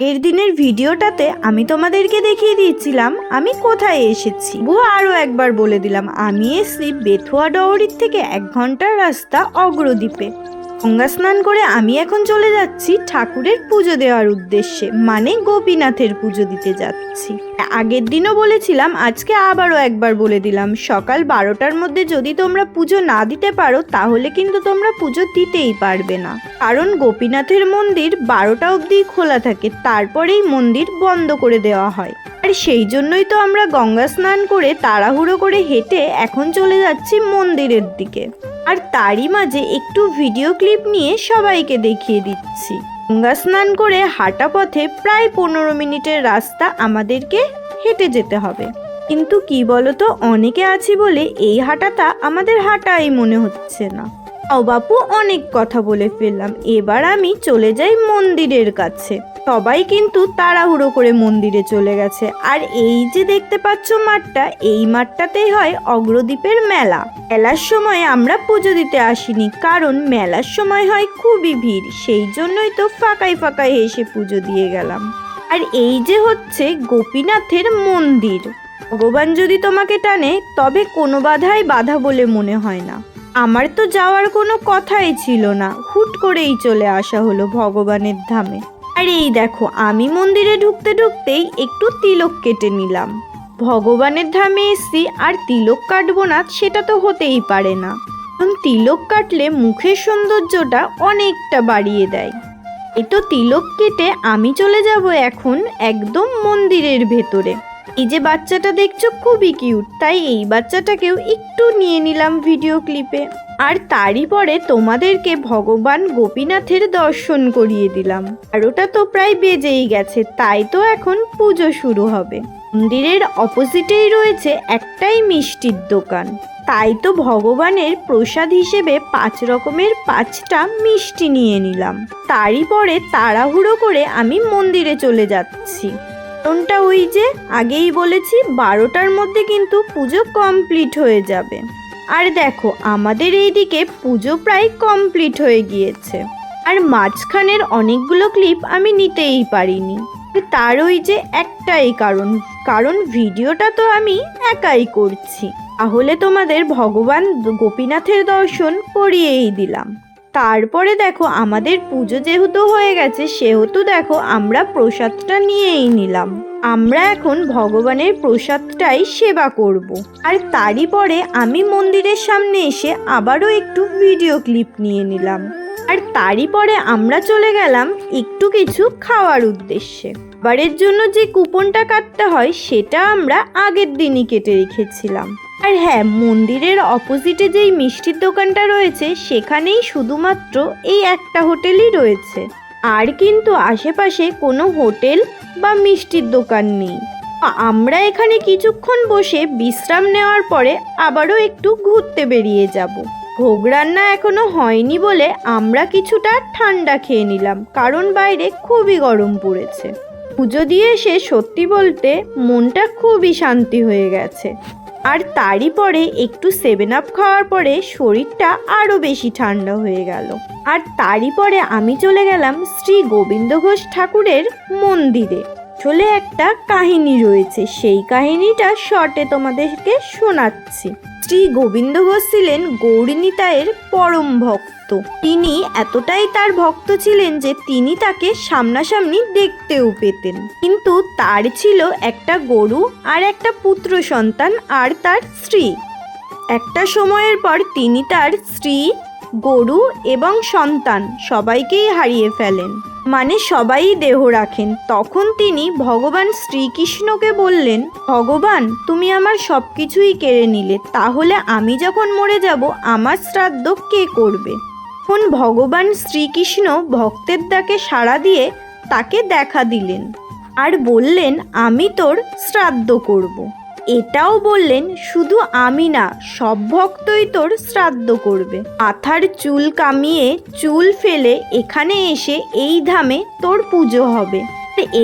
এর দিনের ভিডিওটাতে আমি তোমাদেরকে দেখিয়ে দিয়েছিলাম আমি কোথায় এসেছি। বুয়া আরও একবার বলে দিলাম, আমি এসেছি বেথুয়া ডহরির থেকে এক ঘণ্টার রাস্তা অগ্রদ্বীপে। গঙ্গা স্নান করে আমি এখন চলে যাচ্ছি ঠাকুরের পুজো দেওয়ার উদ্দেশ্যে মানে গোপীনাথের পুজো দিতে যাচ্ছি। আগের দিনও বলেছিলাম, আজকে আবারও একবার বলে দিলাম, সকাল বারোটার মধ্যে যদি তোমরা পুজো না দিতে পারো, তাহলে কিন্তু তোমরা পুজো দিতেই পারবে না। কারণ গোপীনাথের মন্দির বারোটা অবধি খোলা থাকে, তারপরেই মন্দির বন্ধ করে দেওয়া হয়। আর সেই জন্যই তো আমরা গঙ্গা স্নান করে তাড়াহুড়ো করে হেঁটে এখন চলে যাচ্ছি মন্দিরের দিকে। আর তারই মাঝে একটু ভিডিও ক্লিপ নিয়ে সবাইকে দেখিয়ে দিচ্ছি। গঙ্গা স্নান করে হাঁটা পথে প্রায় পনেরো মিনিটের রাস্তা আমাদেরকে হেঁটে যেতে হবে। কিন্তু কি বলতো, অনেকে আছি বলে এই হাঁটাটা আমাদের হাঁটাই মনে হচ্ছে না। ও বাপু অনেক কথা বলে ফেললাম। এবার আমি চলে যাই মন্দিরের কাছে। সবাই কিন্তু তাড়াহুড়ো করে মন্দিরে চলে গেছে। আর এই যে দেখতে পাচ্ছ মাঠটা, এই মাঠটাতেই হয় অগ্রদ্বীপের মেলা। মেলার সময় আমরা পুজো দিতে আসিনি, কারণ মেলার সময় হয় খুবই ভিড়, সেই জন্যই তো ফাঁকাই ফাঁকাই এসে পুজো দিয়ে গেলাম। আর এই যে হচ্ছে গোপীনাথের মন্দির। ভগবান যদি তোমাকে টানে, তবে কোনো বাধাই বাধা বলে মনে হয় না। আমার তো যাওয়ার কোনো কথাই ছিল না। হুট করেই চলে আসা হলো ভগবানের ধামে। আর এই দেখো, আমি মন্দিরে ঢুকতে ঢুকতেই একটু তিলক কেটে নিলাম। ভগবানের ধামে এসছি আর তিলক কাটবো না, সেটা তো হতেই পারে না। কারণ তিলক কাটলে মুখের সৌন্দর্যটা অনেকটা বাড়িয়ে দেয়। এ তো তিলক কেটে আমি চলে যাব এখন একদম মন্দিরের ভেতরে। এই যে বাচ্চাটা দেখছ খুবই কিউট, তাই এই বাচ্চাটাকেও একটু নিয়ে নিলাম ভিডিও ক্লিপে। আর তারই পরে তোমাদেরকে ভগবান গোপীনাথের দর্শন করিয়ে দিলাম। আর ওটা তো প্রায় বেজেই গেছে, তাই তো এখন পুজো শুরু হবে। মন্দিরের অপোজিটেই রয়েছে একটাই মিষ্টির দোকান। তাই তো ভগবানের প্রসাদ হিসেবে পাঁচ রকমের পাঁচটা মিষ্টি নিয়ে নিলাম। তারই পরে তাড়াহুড়ো করে আমি মন্দিরে চলে যাচ্ছি। কারণটা ওই যে, আগেই বলেছি বারোটার মধ্যে কিন্তু পুজো কমপ্লিট হয়ে যাবে। আর দেখো, আমাদের এইদিকে পুজো প্রায় কমপ্লিট হয়ে গিয়েছে। আর মাঝখানের অনেকগুলো ক্লিপ আমি নিতেই পারিনি। তার ওই যে একটাই কারণ কারণ ভিডিওটা তো আমি একাই করছি। তাহলে তোমাদের ভগবান গোপীনাথের দর্শন করিয়েই দিলাম। তারপরে দেখো, আমাদের পুজো যেহেতু হয়ে গেছে, সেহেতু দেখো, আমরা প্রসাদটা নিয়েই নিলাম আমরা এখন ভগবানের প্রসাদটাই সেবা করব। আর তারই পরে আমি মন্দিরের সামনে এসে আবারও একটু ভিডিও ক্লিপ নিয়ে নিলাম আর তারই পরে আমরা চলে গেলাম একটু কিছু খাওয়ার উদ্দেশ্যে। খাবারের জন্য যে কুপনটা কাটতে হয়, সেটা আমরা আগের দিনই কেটে রেখেছিলাম। আর হ্যাঁ মন্দিরের অপোজিটে যেই মিষ্টির দোকানটা রয়েছে, সেখানেই শুধুমাত্র এই একটা হোটেলই রয়েছে। আর কিন্তু আশেপাশে কোনো হোটেল বা মিষ্টির দোকান নেই। আমরা এখানে কিছুক্ষণ বসে বিশ্রাম নেওয়ার পরে আবারও একটু ঘুরতে বেরিয়ে যাব। ভোগ রান্না এখনও হয়নি বলে আমরা কিছুটা ঠান্ডা খেয়ে নিলাম, কারণ বাইরে খুবই গরম পড়েছে। পুজো দিয়ে এসে সত্যি বলতে মনটা খুবই শান্তি হয়ে গেছে। আর তারই পরে একটু সেভেন আপ খাওয়ার পরে শরীরটা আরও বেশি ঠান্ডা হয়ে গেল। আর তারই পরে আমি চলে গেলাম শ্রী গোবিন্দ ঘোষ ঠাকুরের মন্দিরে। আসলে একটা কাহিনী রয়েছে। সেই কাহিনীটা শর্টে তোমাদেরকে শোনাচ্ছি। শ্রী গোবিন্দ ঘোষ ছিলেন গৌরীনিতায়ের পরম ভক্ত। তিনি এতটাই তার ভক্ত ছিলেন যে তিনি তাকে সামনাসামনি দেখতেও পেতেন। কিন্তু তার ছিল একটা গরু আর একটা পুত্র সন্তান আর তার স্ত্রী। একটা সময়ের পর তিনি তার স্ত্রী, গরু এবং সন্তান সবাইকেই হারিয়ে ফেলেন। মানে সবাই দেহ রাখেন। তখন তিনি ভগবান শ্রীকৃষ্ণকে বললেন, ভগবান, তুমি আমার সব কিছুই কেড়ে নিলে। তাহলে আমি যখন মরে যাব, আমার শ্রাদ্ধ কে করবে? তখন ভগবান শ্রীকৃষ্ণ ভক্তের ডাকে সাড়া দিয়ে তাকে দেখা দিলেন। আর বললেন, আমি তোর শ্রাদ্ধ করব। এটাও বললেন, শুধু আমি না, সব ভক্তই তোর শ্রাদ্ধ করবে। মাথার চুল কামিয়ে চুল ফেলে এখানে এসে এই ধামে তোর পুজো হবে।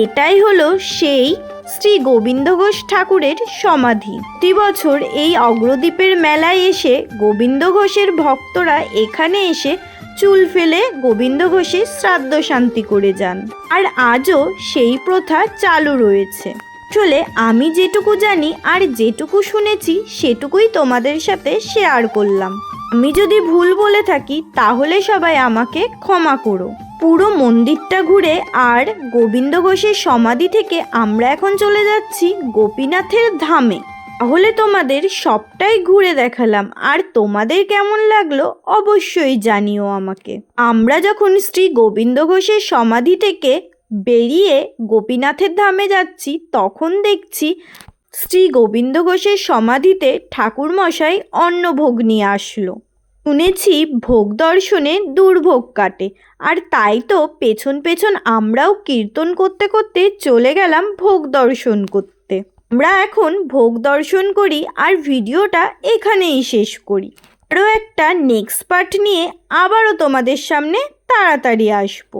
এটাই হলো সেই শ্রী গোবিন্দ ঘোষ ঠাকুরের সমাধি। প্রতি বছর এই অগ্রদ্বীপের মেলায় এসে গোবিন্দ ঘোষের ভক্তরা এখানে এসে চুল ফেলে গোবিন্দ ঘোষের শ্রাদ্ধ শান্তি করে যান। আর আজও সেই প্রথা চালু রয়েছে। আসলে আমি যেটুকু জানি আর যেটুকু শুনেছি, সেটুকুই তোমাদের সাথে শেয়ার করলাম। আমি যদি ভুল বলে থাকি, তাহলে সবাই আমাকে ক্ষমা করো। পুরো মন্দিরটা ঘুরে আর গোবিন্দ ঘোষের সমাধি থেকে আমরা এখন চলে যাচ্ছি গোপীনাথের ধামে। তাহলে তোমাদের সবটাই ঘুরে দেখালাম, আর তোমাদের কেমন লাগল অবশ্যই জানিও আমাকে। আমরা যখন শ্রী গোবিন্দ ঘোষের সমাধি থেকে বেরিয়ে গোপীনাথের ধামে যাচ্ছি, তখন দেখছি শ্রী গোবিন্দ ঘোষের সমাধিতে ঠাকুরমশাই অন্নভোগ নিয়ে আসলো। শুনেছি ভোগ দর্শনে দুর্ভোগ কাটে, আর তাই তো পেছন পেছন আমরাও কীর্তন করতে করতে চলে গেলাম ভোগ দর্শন করতে। আমরা এখন ভোগ দর্শন করি আর ভিডিওটা এখানেই শেষ করি। আরও একটা নেক্সট পার্ট নিয়ে আবারও তোমাদের সামনে তাড়াতাড়ি আসব।